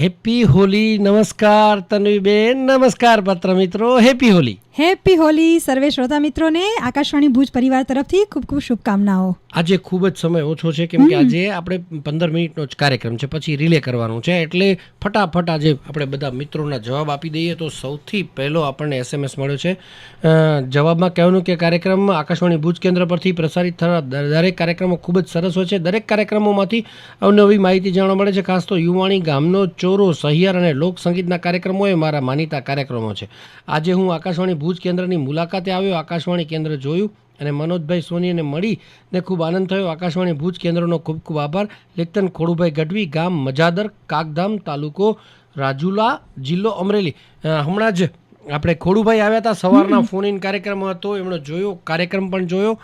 Happy Holi નમસ્કાર તન્વીબેન નમસ્કાર પત્ર મિત્રો હેપી હોલી. હેપી હોલી સર્વે શ્રોતા મિત્રોને આકાશવાણી ભુજ પરિવાર તરફથી ખૂબ ખૂબ શુભકામનાઓ. આજે ખૂબ જ સમય ઓછો છે કેમ કે આજે આપણે પંદર મિનિટનો જ કાર્યક્રમ છે પછી રિલે કરવાનું છે એટલે ફટાફટ આજે આપણે બધા મિત્રોના જવાબ આપી દઈએ. તો સૌથી પહેલો આપણને એસએમએસ મળ્યો છે. જવાબમાં કહેવાનું કે કાર્યક્રમ આકાશવાણી ભુજ કેન્દ્ર પરથી પ્રસારિત થતા દરેક કાર્યક્રમો ખૂબ જ સરસ હોય છે. દરેક કાર્યક્રમોમાંથી અવનવી માહિતી જાણવા મળે છે ખાસ તો યુવાણી ગામનો ચોરો સહિયાર અને લોકસંગીતના કાર્યક્રમો એ મારા માનીતા કાર્યક્રમો છે. આજે હું આકાશવાણી ભુજ કેન્દ્રની મુલાકાતે આવ્યો આકાશવાણી કેન્દ્ર જોયું અને મનોજભાઈ સોનીને મળીને ખૂબ આનંદ થયો. આકાશવાણી ભુજ કેન્દ્રનો ખૂબ ખૂબ આભાર. લેખતન ખોડુભાઈ ગઢવી ગામ મજાદર કાગધામ તાલુકો રાજુલા જિલ્લો અમરેલી. હમણાં જ આપણે ખોડુભાઈ આવ્યા હતા. સવારના ફોન ઇન કાર્યક્રમ હતો એમણે જોયો કાર્યક્રમ પણ જોયો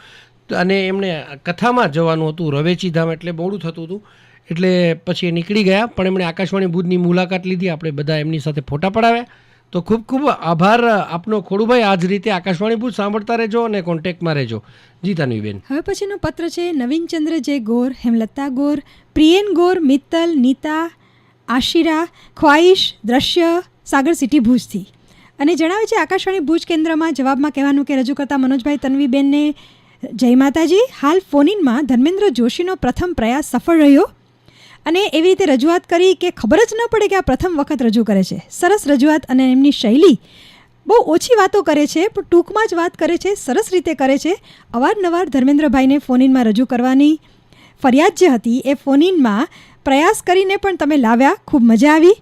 અને એમણે કથામાં જવાનું હતું. રવેચી ધામ એટલે મોડું થતું હતું. એટલે પછી એ નીકળી ગયા. પણ એમણે આકાશવાણી ભુજની મુલાકાત લીધી. આપણે બધા એમની સાથે ફોટા પડાવ્યા. તો ખૂબ ખૂબ આભાર આપનો ખોડુભાઈ. આ જ રીતે આકાશવાણી ભુજ સાંભળતા રહેજો અને કોન્ટેક્ટમાં રહેજો. જી તાનવીબેન હવે પછીનો પત્ર છે નવીનચંદ્ર જે ગોર, હેમલતા ગોર, પ્રિયેન ગોર, મિત્તલ, નીતા, આશિરા ખ્વાઈશ દ્રશ્ય, સાગર સિટી ભુજથી. અને જણાવે છે આકાશવાણી ભુજ કેન્દ્રમાં જવાબમાં કહેવાનું કે રજૂ કરતા મનોજભાઈ તન્વીબેનને જય માતાજી. હાલ ફોનિનમાં ધર્મેન્દ્ર જોશીનો પ્રથમ પ્રયાસ સફળ રહ્યો. અને એવી રીતે રજૂઆત કરી કે ખબર જ ન પડે કે આ પ્રથમ વખત રજૂ કરે છે. સરસ રજૂઆત અને એમની શૈલી બહુ ઓછી વાતો કરે છે, પણ ટૂંકમાં જ વાત કરે છે, સરસ રીતે કરે છે. અવારનવાર ધર્મેન્દ્રભાઈને ફોનિનમાં રજૂ કરવાની ફરિયાદ જે હતી એ ફોનિનમાં પ્રયાસ કરીને પણ તમે લાવ્યા, ખૂબ મજા આવી.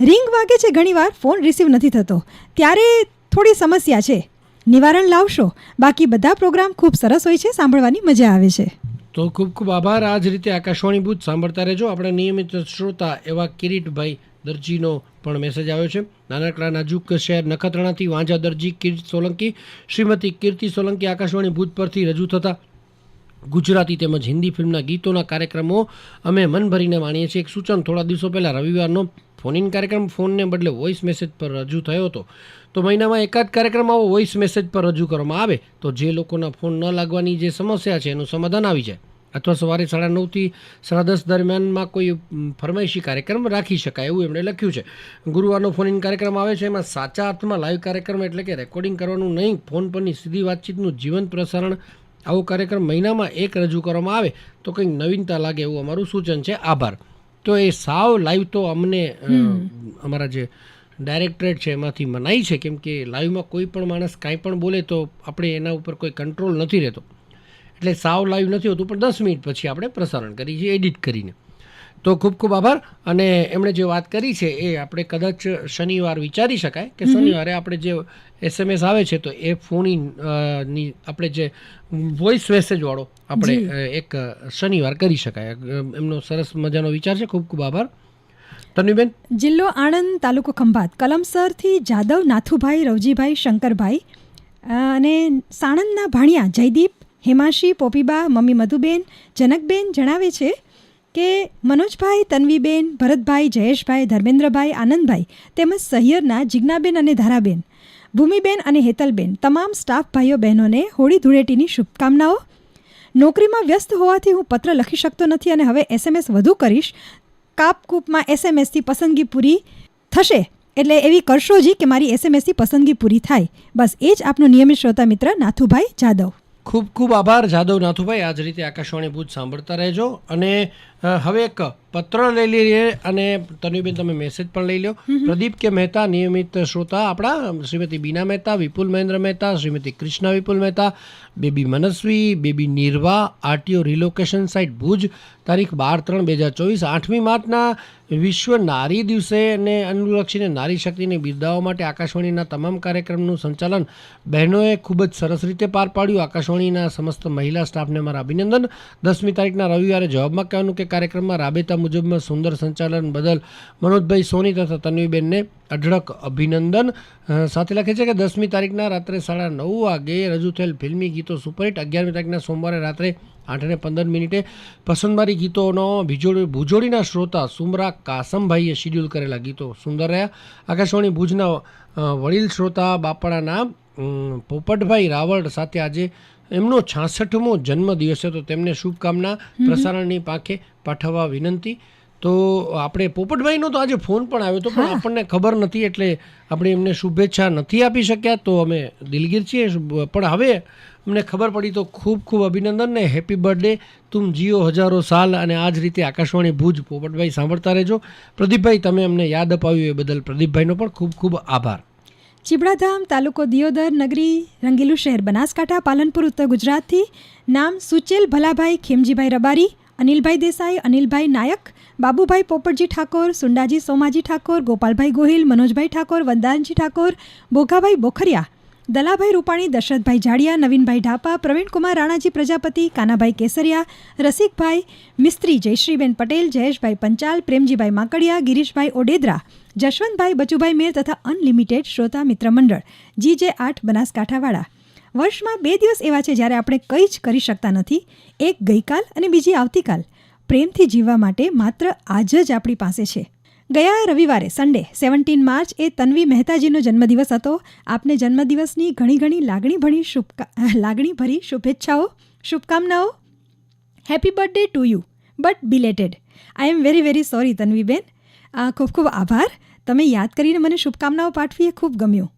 રિંગ વાગે છે ઘણીવાર, ફોન રિસીવ નથી થતો. ત્યારે થોડી સમસ્યા છે. નિવારણ લાવશો. બાકી બધા પ્રોગ્રામ ખૂબ સરસ હોય છે, સાંભળવાની મજા આવે છે. તો ખૂબ ખૂબ આભાર. આ જ રીતે આકાશવાણી ભૂત સાંભળતા રહેજો. આપણે નિયમિત શ્રોતા એવા કિરીટભાઈ દરજીનો પણ મેસેજ આવ્યો છે. નાનકડા નાજુક શહેર નખત્રાણાથી વાંઝા દરજી કીર્તિ સોલંકી, શ્રીમતી કીર્તિ સોલંકી આકાશવાણી ભૂત પરથી રજૂ થતા ગુજરાતી તેમજ હિન્દી ફિલ્મના ગીતોના કાર્યક્રમો અમે મન ભરીને માણીએ છીએ. એક સૂચન, થોડા દિવસો પહેલાં રવિવારનો ફોન ઇન કાર્યક્રમ ફોનને બદલે વોઇસ મેસેજ પર રજૂ થયો હતો. તો મહિનામાં એકાદ કાર્યક્રમ આવો વોઇસ મેસેજ પર રજૂ કરવામાં આવે, તો જે લોકોના ફોન ન લાગવાની જે સમસ્યા છે, એનું સમાધાન આવી જાય. અથવા સવારે સાડા નવથી સાડા દસ દરમિયાનમાં કોઈ ફરમાઈશી કાર્યક્રમ રાખી શકાય એવું એમણે લખ્યું છે. ગુરુવારનો ફોન ઇન કાર્યક્રમ આવે છે એમાં સાચા અર્થમાં લાઈવ કાર્યક્રમ એટલે કે રેકોર્ડિંગ કરવાનું નહીં ફોન પરની સીધી વાતચીતનું જીવંત પ્રસારણ આવો કાર્યક્રમ મહિનામાં એક રજૂ કરવામાં આવે તો કંઈક નવીનતા લાગે એવું અમારું સૂચન છે. આભાર. તો એ સાવ લાઈવ તો અમને અમારા જે ડાયરેક્ટરેટ છે એમાંથી મનાઈ છે કેમ કે લાઈવમાં કોઈ પણ માણસ કાંઈ પણ બોલે તો આપણે એના ઉપર કોઈ કંટ્રોલ નથી રહેતો. એટલે સાવ લાઈવ નથી હોતું પણ દસ મિનિટ પછી આપણે પ્રસારણ કરીએ છીએ એડિટ કરીને. તો ખૂબ ખૂબ આભાર. અને એમણે જે વાત કરી છે એ આપણે કદાચ શનિવાર વિચારી શકાય કે શનિવારે આપણે જે એસએમએસ આવે છે તો એ ફોન આપણે જે વોઇસ મેસેજવાળો આપણે એક શનિવાર કરી શકાય. એમનો સરસ મજાનો વિચાર છે. ખૂબ ખૂબ આભાર. તન્વીબેન? જિલ્લો આણંદ તાલુકો ખંભાત કલમસરથી જાદવ નાથુભાઈ રવજીભાઈ શંકરભાઈ અને સાણંદના ભાણિયા જયદીપ હેમાશી, પોપીબા, મમ્મી મધુબેન, જનકબેન જણાવે છે કે મનોજભાઈ, તન્વીબેન, ભરતભાઈ, જયેશભાઈ, ધર્મેન્દ્રભાઈ, આનંદભાઈ તેમજ સહિયરના જિજ્ઞાબેન અને ધારાબેન, ભૂમિબેન અને હેતલબેન તમામ સ્ટાફ ભાઈઓ બહેનોને હોળી ધૂળેટીની શુભકામનાઓ. નોકરીમાં વ્યસ્ત હોવાથી હું પત્ર લખી શકતો નથી અને હવે એસએમએસ વધુ કરીશ. કાપકૂપમાં એસએમએસથી પસંદગી પૂરી થશે એટલે એવી કરશો જી કે મારી એસએમએસથી પસંદગી પૂરી થાય. બસ એ જ આપનો નિયમિત શ્રોતા મિત્ર નાથુભાઈ જાદવ. ખૂબ ખૂબ આભાર જાદવ નાથુભાઈ. આ જ રીતે આકાશવાણી ભૂજ સાંભળતા રહેજો અને હવે એક પત્ર લઈ લઈએ અને તનુબેન તમે મેસેજ પણ લઈ લો પ્રદીપ કે મહેતા નિયમિત શ્રોતા આપણા Shrimati Bina Mehta Vipul Mahendra Mehta Shrimati Krishna Vipul Mehta baby Manasvi baby Nirva RTO relocation site Bhuj તારીખ બાર ત્રણ બે હજાર ચોવીસ આઠમી માર્ચના વિશ્વ નારી દિવસે અને અનુલક્ષીને નારી શક્તિને બિરદાવવા માટે આકાશવાણીના તમામ કાર્યક્રમનું સંચાલન બહેનોએ ખૂબ જ સરસ રીતે પાર પાડ્યું. આકાશવાણીના સમસ્ત મહિલા સ્ટાફને મારા અભિનંદન. દસમી તારીખના રવિવારે જવાબમાં કહેવાનું કે કાર્યક્રમમાં રાબેતા મુજબમાં સુંદર સંચાલન બદલ મનોજભાઈ સોની તથા તન્વીબેનને અઢળક અભિનંદન. સાથે લખે છે કે દસમી તારીખના રાત્રે સાડા નવ વાગે રજૂ થયેલ ફિલ્મી ગીતો સુપરહિટ, અગિયારમી તારીખના સોમવારે રાત્રે આઠ ને પંદર મિનિટે પસંદમારી ગીતોનો ભીજોડી, ભુજોડીના શ્રોતા સુમરા કાસમભાઈએ શિડ્યુલ કરેલા ગીતો સુંદર રહ્યા. આકાશવાણી ભુજના વડીલ શ્રોતા બાપડાના પોપટભાઈ રાવળ સાથે આજે એમનો છાસઠમો જન્મદિવસ છે તો તેમને શુભકામના પ્રસારણની પાંખે પાઠવવા વિનંતી. તો આપણે પોપટભાઈનો તો આજે ફોન પણ આવ્યો હતો પણ આપણને ખબર નથી એટલે આપણે એમને શુભેચ્છા નથી આપી શક્યા. તો અમે દિલગીર છીએ પણ હવે અમને ખબર પડી તો ખૂબ ખૂબ અભિનંદન ને હેપી બર્થડે. તુમ જીઓ હજારો સાલ અને આ જ રીતે આકાશવાણી ભુજ પોપટભાઈ સાંભળતા રહેજો. પ્રદીપભાઈ તમે અમને યાદ અપાવ્યું એ બદલ પ્રદીપભાઈનો પણ ખૂબ ખૂબ આભાર. ચીબડાધામ તાલુકો દિયોદર નગરી રંગીલું શહેર બનાસકાંઠા, પાલનપુર, ઉત્તર ગુજરાતથી. નામ સુચેલ ભલાભાઈ ખેમજીભાઈ રબારી, અનિલભાઈ દેસાઈ, અનિલભાઈ નાયક, બાબુભાઈ પોપટજી ઠાકોર, સુંડાજી સોમાજી ઠાકોર, ગોપાલભાઈ ગોહિલ, મનોજભાઈ ઠાકોર, વંદાનજી ઠાકોર, ભોગાભાઈ બોખરિયા, દલાભાઈ રૂપાણી, દશરથભાઈ જાડિયા, નવીનભાઈ ઢાપા, પ્રવીણકુમાર રાણાજી પ્રજાપતિ, કાનાભાઈ કેસરિયા, રસિકભાઈ મિસ્ત્રી, જયશ્રીબેન પટેલ, જયેશભાઈ પંચાલ, પ્રેમજીભાઈ માંકડિયા, ગિરીશભાઈ ઓડેદરા જશવંતભાઈ, બચુભાઈ મેર તથા અનલિમિટેડ શ્રોતા મિત્ર મંડળ જી જે આઠ બનાસકાંઠાવાળા. વર્ષમાં બે દિવસ એવા છે જ્યારે આપણે કંઈ જ કરી શકતા નથી. એક ગઈકાલ અને બીજી આવતીકાલ. પ્રેમથી જીવવા માટે માત્ર આજ જ આપણી પાસે છે. ગયા રવિવારે સન્ડે સેવન્ટીન માર્ચ એ તન્વી મહેતાજીનો જન્મદિવસ હતો. આપને જન્મદિવસની ઘણી ઘણી લાગણી ભણી શુભકા લાગણી ભરી શુભેચ્છાઓ, શુભકામનાઓ. Happy birthday to you but belated I am very very sorry Tanviben. આ ખૂબ ખૂબ આભાર. તમે યાદ કરીને મને શુભકામનાઓ પાઠવી એ ખૂબ ગમ્યું.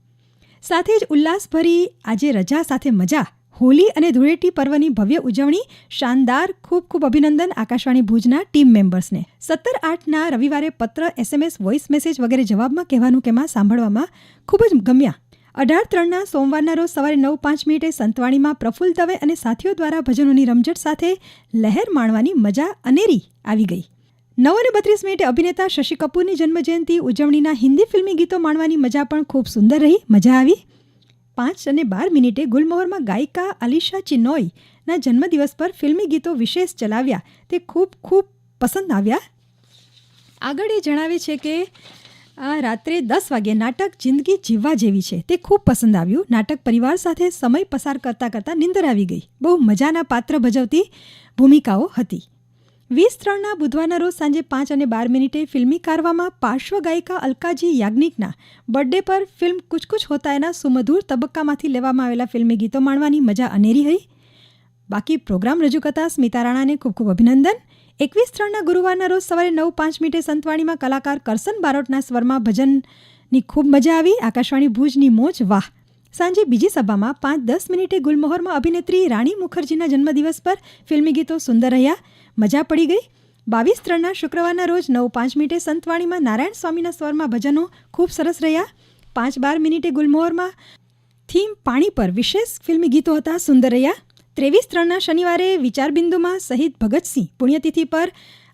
સાથે જ ઉલ્લાસભરી આજે રજા સાથે મજા, હોલી અને ધૂળેટી પર્વની ભવ્ય ઉજવણી શાનદાર ખૂબ ખૂબ અભિનંદન આકાશવાણી ભુજના ટીમ મેમ્બર્સને. સત્તર આઠના રવિવારે પત્ર એસએમએસ વોઇસ મેસેજ વગેરે જવાબમાં કહેવાનું કેમાં સાંભળવામાં ખૂબ જ ગમ્યા. અઢાર ત્રણના સોમવારના રોજ સવારે નવ પાંચ મિનિટે સંતવાણીમાં પ્રફુલ્લ દવે અને સાથીઓ દ્વારા ભજનોની રમઝટ સાથે લહેર માણવાની મજા અનેરી આવી ગઈ. નવ અને બત્રીસ મિનિટે અભિનેતા શશી કપૂરની જન્મજયંતિ, ઉજવણીના હિન્દી ફિલ્મી ગીતો માણવાની મજા પણ ખૂબ સુંદર રહી. મજા આવી. પાંચ અને બાર મિનિટે ગુલમોહરમાં ગાયિકા અલિશા ચિનોયના જન્મદિવસ પર ફિલ્મી ગીતો વિશેષ ચલાવ્યા. તે ખૂબ ખૂબ પસંદ આવ્યા. આગળ એ જણાવે છે કે, આ રાત્રે દસ વાગ્યે નાટક જિંદગી જીવવા જેવી છે. તે ખૂબ પસંદ આવ્યું. નાટક પરિવાર સાથે સમય પસાર કરતાં કરતાં નિંદર આવી ગઈ. બહુ મજાના પાત્ર ભજવતી ભૂમિકાઓ હતી. વીસ ત્રણના બુધવારના રોજ સાંજે પાંચ અને બાર મિનિટે ફિલ્મી કારવામાં પાર્શ્વ ગાયિકા અલકાજી યાજ્ઞિકના બર્થડે પર ફિલ્મ કુછ કુછ હોતા એના સુમધુર તબક્કામાંથી લેવામાં આવેલા ફિલ્મી ગીતો માણવાની મજા અનેરી હતી બાકી પ્રોગ્રામ રજૂ કરતા સ્મિતા રાણાને ખૂબ ખૂબ અભિનંદન. એકવીસ ત્રણના ગુરુવારના રોજ સવારે નવ પાંચ મિનિટે સંતવાણીમાં કલાકાર કરસન બારોટના સ્વરમાં ભજનની ખૂબ મજા આવી. આકાશવાણી ભુજની મોજ, વાહ! સાંજે બીજી સભામાં પાંચ દસ મિનિટે ગુલમોહરમાં અભિનેત્રી રાણી મુખર્જીના જન્મદિવસ પર ફિલ્મી ગીતો સુંદર રહ્યા. મજા પડી ગઈ. બાવીસ ત્રણના શુક્રવારના રોજ નવ પાંચ મિનિટે સંતવાણીમાં નારાયણ સ્વામીના સ્વરમાં ભજનો ખૂબ સરસ રહ્યા. પાંચ બાર મિનિટે ગુલમોહરમાં થીમ પાણી પર વિશેષ ફિલ્મી ગીતો હતા, સુંદર રહ્યા. ત્રેવીસ ત્રણના શનિવારે વિચારબિંદુમાં શહીદ ભગતસિંહ પુણ્યતિથિ પર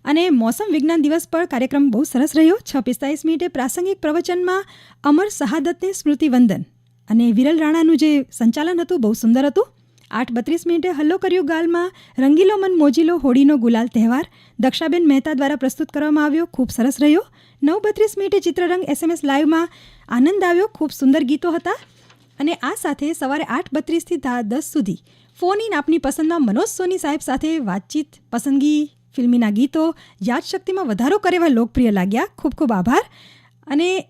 અને મોસમ વિજ્ઞાન દિવસ પર કાર્યક્રમ બહુ સરસ રહ્યો. છ પિસ્તાલીસ મિનિટે પ્રાસંગિક પ્રવચનમાં અમર શહાદતને સ્મૃતિવંદન અને વિરલ રાણાનું જે સંચાલન હતું, બહુ સુંદર હતું. આઠ બત્રીસ મિનિટે હલ્લો કર્યો ગાલમાં રંગીલો મન મોજીલો હોળીનો ગુલાલ તહેવાર દક્ષાબેન મહેતા દ્વારા પ્રસ્તુત કરવામાં આવ્યો, ખૂબ સરસ રહ્યો. નવ બત્રીસ મિનિટે ચિત્રરંગ એસએમએસ લાઈવમાં આનંદ આવ્યો, ખૂબ સુંદર ગીતો હતા. અને આ સાથે સવારે આઠ બત્રીસથી દસ સુધી ફોન ઇન આપની પસંદમાં મનોજ સોની સાહેબ સાથે વાતચીત, પસંદગી, ફિલ્મીના ગીતો, યાદશક્તિમાં વધારો કરેવા લોકપ્રિય લાગ્યા. ખૂબ ખૂબ આભાર. અને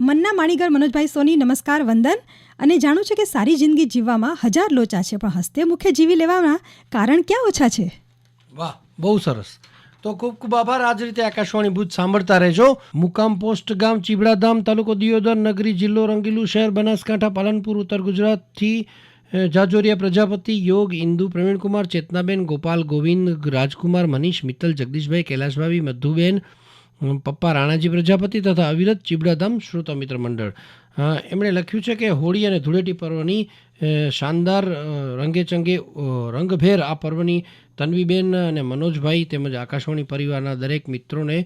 મન્ના માણીગર મનોજભાઈ સોની, નમસ્કાર, વંદન. અને જાણું છે કે સારી જિંદગી જીવવામાં હજાર લોચા છે, પણ હસ્તે મુખે જીવી લેવાના કારણ ક્યાં ઓછા છે? વાહ, બહુ સરસ. તો ખૂબ ખૂબ આભાર. આજ રીતે આકાશવાણી ભુજ સાંભળતા રહેજો. મુકામ પોસ્ટ ગામ, ચીબડાધામ તાલુકો દિયોદર, નગરી જિલ્લો, રંગીલું શહેર, બનાસકાંઠા, પાલનપુર, ઉત્તર ગુજરાતથી જાજોરિયા પ્રજાપતિ, યોગ, ઇન્દુ, પ્રવીણકુમાર, ચેતનાબેન, ગોપાલ ગોવિંદ, રાજકુમાર, મનીષ, મિત્તલ, જગદીશભાઈ કૈલાશભાવી મધુબેન પપ્પા રાણાજી પ્રજાપતિ તથા અવિરત ચીબડાધામ શ્રોતા મિત્ર મંડળ. એમણે લખ્યું છે કે હોળી અને ધૂળેટી પર્વની શાનદાર રંગેચંગે રંગભેર આ પર્વની તન્વીબેન અને મનોજભાઈ તેમજ આકાશવાણી પરિવારના દરેક મિત્રોને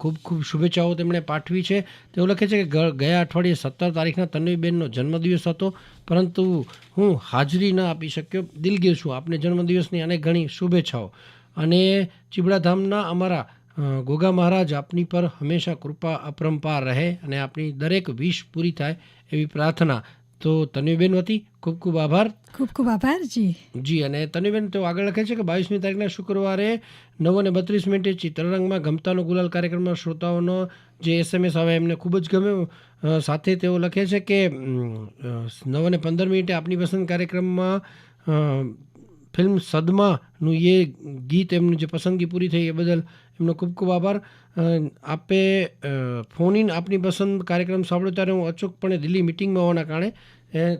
ખૂબ ખૂબ શુભેચ્છાઓ તેમણે પાઠવી છે. તેઓ લખે છે કે ગયા અઠવાડિયે સત્તર તારીખના તન્વીબેનનો જન્મદિવસ હતો, પરંતુ હું હાજરી ન આપી શક્યો. દિલગીર છું. આપને જન્મદિવસની અનેક ઘણી શુભેચ્છાઓ. અને ચીબડાધામના અમારા ગોગા મહારાજ આપની પર હંમેશા કૃપા અપરંપાર રહે અને આપની દરેક વિશ પૂરી થાય એવી પ્રાર્થના. તો તન્વીબેન વતી ખૂબ ખૂબ આભાર. ખૂબ ખૂબ આભાર જી. જી અને તન્વીબેન તો આગળ લખે છે કે બાવીસમી તારીખના શુક્રવારે નવ અને બત્રીસ મિનિટે ચિત્રરંગમાં ગમતાનો ગુલાલ કાર્યક્રમમાં શ્રોતાઓનો જે એસએમએસ આવે એમને ખૂબ જ ગમ્યો સાથે તેઓ લખે છે કે નવ અને પંદર મિનિટે આપની પસંદ કાર્યક્રમમાં ફિલ્મ સદમાનું એ ગીત એમની જે પસંદગી પૂરી થઈ એ બદલ એમનો ખૂબ ખૂબ આભાર. આપે ફોન ઇન આપની પસંદ કાર્યક્રમ સાંભળ્યો ત્યારે હું અચૂકપણે દિલ્હી મિટિંગમાં હોવાના કારણે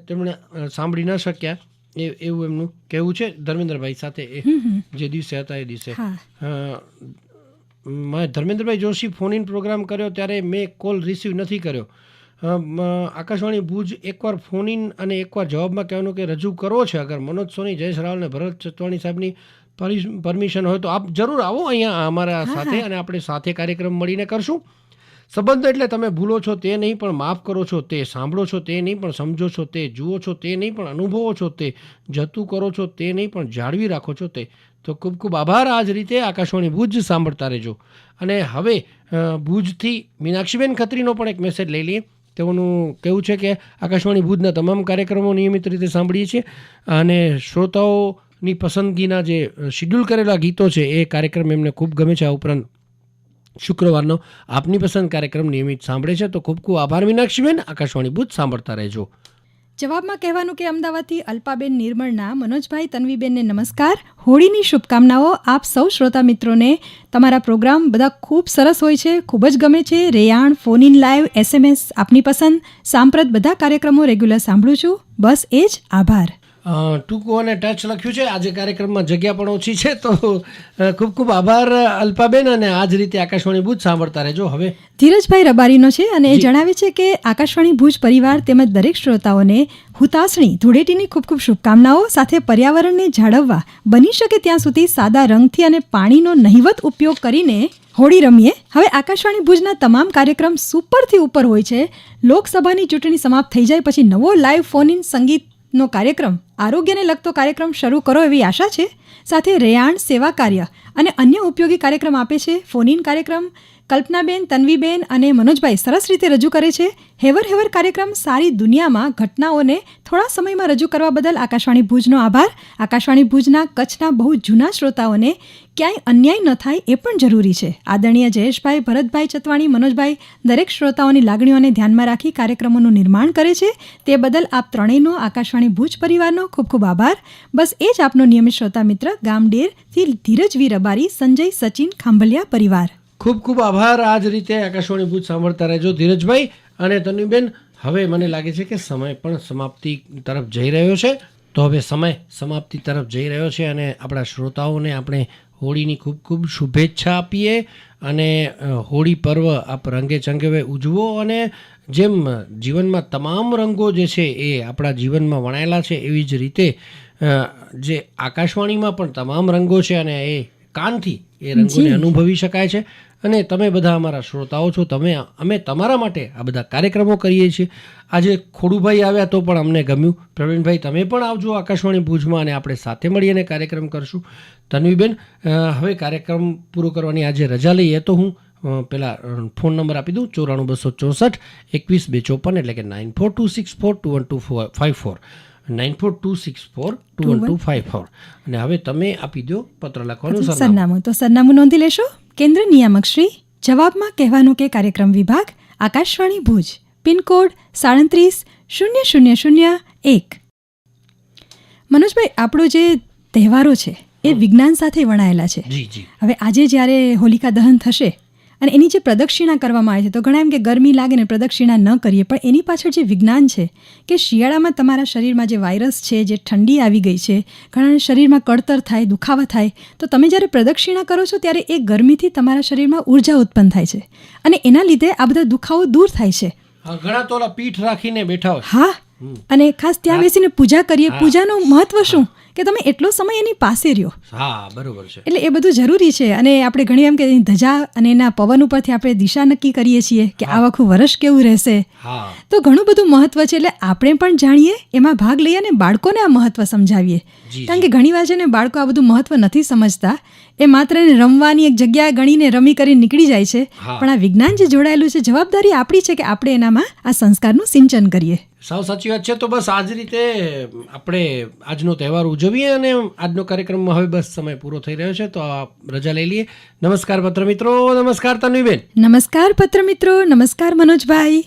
તેમણે સાંભળી ન શક્યા. એ એવું એમનું કહેવું છે. ધર્મેન્દ્રભાઈ સાથે એ જે દિવસે હતા એ દિવસે. મેં ધર્મેન્દ્રભાઈ જોશી ફોન ઇન પ્રોગ્રામ કર્યો ત્યારે મેં કોલ રિસીવ નથી કર્યો. આકાશવાણી ભુજ એકવાર ફોન ઇન અને એકવાર જવાબમાં કહેવાનું કે રજૂ કરવો છે. અગર મનોજ સોની જયેશ રાવલ અને ભરત ચતવાણી સાહેબની પરમિશન હોય તો આપ જરૂર આવો અહીંયા અમારા સાથે અને આપણે સાથે કાર્યક્રમ મળીને કરશું. સંબંધ એટલે તમે ભૂલો છો તે નહીં પણ માફ કરો છો તે સાંભળો છો તે નહીં પણ સમજો છો તે જુઓ છો તે નહીં પણ અનુભવો છો તે જતું કરો છો તે નહીં પણ જાળવી રાખો છો તે. તો ખૂબ ખૂબ આભાર આ જ રીતે આકાશવાણી ભુજ સાંભળતા રહેજો. અને હવે ભુજથી મીનાક્ષીબેન ખત્રીનો પણ એક મેસેજ લઈ લઈએ. તેઓનું કહેવું છે કે આકાશવાણી ભુજના તમામ કાર્યક્રમો નિયમિત રીતે સાંભળીએ છીએ. અને શ્રોતાઓની પસંદગીના જે શિડ્યુલ કરેલા ગીતો છે, એ કાર્યક્રમ એમને ખૂબ ગમે છે. આ ઉપરાંત શુક્રવારનો આપની પસંદ કાર્યક્રમ નિયમિત સાંભળે છે. તો ખૂબ ખૂબ આભાર મીનાક્ષીબેન આકાશવાણી ભૂત સાંભળતા રહેજો. જવાબમાં કહેવાનું કે અમદાવાદથી અલ્પાબેન નિર્મળના, મનોજભાઈ તન્વીબેનને નમસ્કાર. હોળીની શુભકામનાઓ આપ સૌ શ્રોતા મિત્રોને. તમારા પ્રોગ્રામ બધા ખૂબ સરસ હોય છે, ખૂબ જ ગમે છે. રેયાણ, ફોન ઇન લાઈવ, એસએમએસ આપની પસંદ. સાંપ્રત બધા કાર્યક્રમો રેગ્યુલર સાંભળું છું. બસ એ જ આભાર. ટૂંકું અને ટચ લખ્યું છે. આજે કાર્યક્રમમાં જગ્યા પણ ઓછી છે તો ખૂબ ખૂબ આભાર અલ્પાબેન અને આ જ રીતે આકાશવાણી ભુજ સાંભળતા રહેજો. હવે ધીરજભાઈ રબારીનો છે અને એ જણાવે છે કે આકાશવાણી ભુજ પરિવાર તેમજ દરેક શ્રોતાઓને હુતાસણી ધૂળેટીની ખૂબ ખૂબ શુભકામનાઓ સાથે પર્યાવરણને જાળવવા બની શકે ત્યાં સુધી સાદા રંગથી અને પાણીનો નહિવત ઉપયોગ કરીને હોળી રમીએ. હવે આકાશવાણી ભુજના તમામ કાર્યક્રમ સુપરથી ઉપર હોય છે. લોકસભાની ચૂંટણી સમાપ્ત થઈ જાય પછી નવો લાઈવ ફોન ઇન સંગીતનો કાર્યક્રમ, આરોગ્યને લગતો કાર્યક્રમ શરૂ કરો એવી આશા છે. સાથે રેયાણ સેવા કાર્ય અને અન્ય ઉપયોગી કાર્યક્રમ આપે છે. ફોન ઇન કાર્યક્રમ કલ્પનાબેન, તન્વીબેન અને મનોજભાઈ સરસ રીતે રજૂ કરે છે. હેવર હેવર કાર્યક્રમ સારી દુનિયામાં ઘટનાઓને થોડા સમયમાં રજૂ કરવા બદલ આકાશવાણી ભુજનો આભાર. આકાશવાણી ભુજના કચ્છના બહુ જૂના શ્રોતાઓને ક્યાંય અન્યાય ન થાય એ પણ જરૂરી છે. આદરણીય જયેશભાઈ, ભરતભાઈ ચતવાણી, મનોજભાઈ દરેક શ્રોતાઓની લાગણીઓને ધ્યાનમાં રાખી કાર્યક્રમોનું નિર્માણ કરે છે. તે બદલ આપ ત્રણેયનો આકાશવાણી ભુજ પરિવારનો ખૂબ ખૂબ આભાર. બસ એ જ આપનો નિયમિત શ્રોતા મિત્ર ગામડેરથી ધીરજ વી રબારી સંજય, સચિન ખાંભલિયા પરિવાર. ખૂબ ખૂબ આભાર. આ જ રીતે આકાશવાણી ભૂત સાંભળતા રહેજો ધીરજભાઈ. અને તનુબેન હવે મને લાગે છે કે સમય પણ સમાપ્તિ તરફ જઈ રહ્યો છે. તો હવે સમય સમાપ્તિ તરફ જઈ રહ્યો છે અને આપણા શ્રોતાઓને આપણે હોળીની ખૂબ ખૂબ શુભેચ્છા આપીએ અને હોળી પર્વ આપ રંગે ચંગેવે ઉજવો અને જેમ જીવનમાં તમામ રંગો જે છે એ આપણા જીવનમાં વણાયેલા છે એવી જ રીતે જે આકાશવાણીમાં પણ તમામ રંગો છે અને એ કાનથી એ રંગોને અનુભવી શકાય છે. અને તમે બધા અમારા શ્રોતાઓ છો તમે અમે તમારા માટે આ બધા કાર્યક્રમો કરીએ છીએ. આજે ખોડુભાઈ આવ્યા તો પણ અમને ગમ્યું. પ્રવીણભાઈ તમે પણ આવજો આકાશવાણી ભુજમાં અને આપણે સાથે મળીને કાર્યક્રમ કરશું. તન્વીબેન હવે કાર્યક્રમ પૂરો કરવાની આજે રજા લઈએ તો હું પેલા ફોન નંબર આપી દઉં. ચોરાણું બસો ચોસઠ એકવીસ બે ચોપન એટલે કે nine four two six four two one two four five four. Nine four two six four two one two five four અને હવે તમે આપી દો પત્ર લખવાનું સરનામું તો સરનામું નોંધી લેશો કેન્દ્ર નિયામક શ્રી જવાબમાં કહેવાનું કે કાર્યક્રમ વિભાગ આકાશવાણી ભુજ પિનકોડ સાડત્રીસ શૂન્ય શૂન્ય શૂન્ય એક મનોજભાઈ આપણો જે તહેવારો છે એ વિજ્ઞાન સાથે વણાયેલા છે હવે આજે જ્યારે હોલિકા દહન થશે અને એની જે પ્રદક્ષિણા કરવામાં આવે છે તો ઘણા એમ કે ગરમી લાગે ને પ્રદક્ષિણા ન કરીએ પણ એની પાછળ જે વિજ્ઞાન છે કે શિયાળામાં તમારા શરીરમાં જે વાયરસ છે જે ઠંડી આવી ગઈ છે ઘણાને શરીરમાં કળતર થાય દુખાવા થાય તો તમે જ્યારે પ્રદક્ષિણા કરો છો ત્યારે એ ગરમીથી તમારા શરીરમાં ઊર્જા ઉત્પન્ન થાય છે. અને એના લીધે આ બધા દુખાવો દૂર થાય છે. હા ઘણા તો પીઠ રાખીને બેઠા હોય. હા. અને ખાસ ત્યાં બેસીને પૂજા કરીએ. પૂજાનું મહત્વ શું? કે તમે એટલો સમય એની પાસે રહ્યો. હા બરોબર છે. એટલે એ બધું જરૂરી છે. અને આપણે ઘણી એમ કે એની ધજા અને એના પવન ઉપરથી આપણે દિશા નક્કી કરીએ છીએ કે આ આખું વર્ષ કેવું રહેશે. તો ઘણું બધું મહત્વ છે એટલે આપણે પણ જાણીએ એમાં ભાગ લઈએ અને બાળકોને આ મહત્વ સમજાવીએ. કારણ કે ઘણી વાર છે ને બાળકો આ બધું મહત્વ નથી સમજતા. એ માત્ર રમવાની એક જગ્યા ગણીને રમી કરીને નીકળી જાય છે. પણ આ વિજ્ઞાન જે જોડાયેલું છે જવાબદારી આપણી છે કે આપણે એનામાં આ સંસ્કારનું સિંચન કરીએ? સાવ સાચી વાત છે. તો બસ આજ રીતે આપણે આજનો તહેવાર ઉજવીએ અને આજનો કાર્યક્રમમાં હવે બસ સમય પૂરો થઈ રહ્યો છે. તો આ રજા લઈ લઈએ. નમસ્કાર પત્ર મિત્રો. નમસ્કાર તન્વીબેન. નમસ્કાર પત્ર મિત્રો. નમસ્કાર મનોજભાઈ.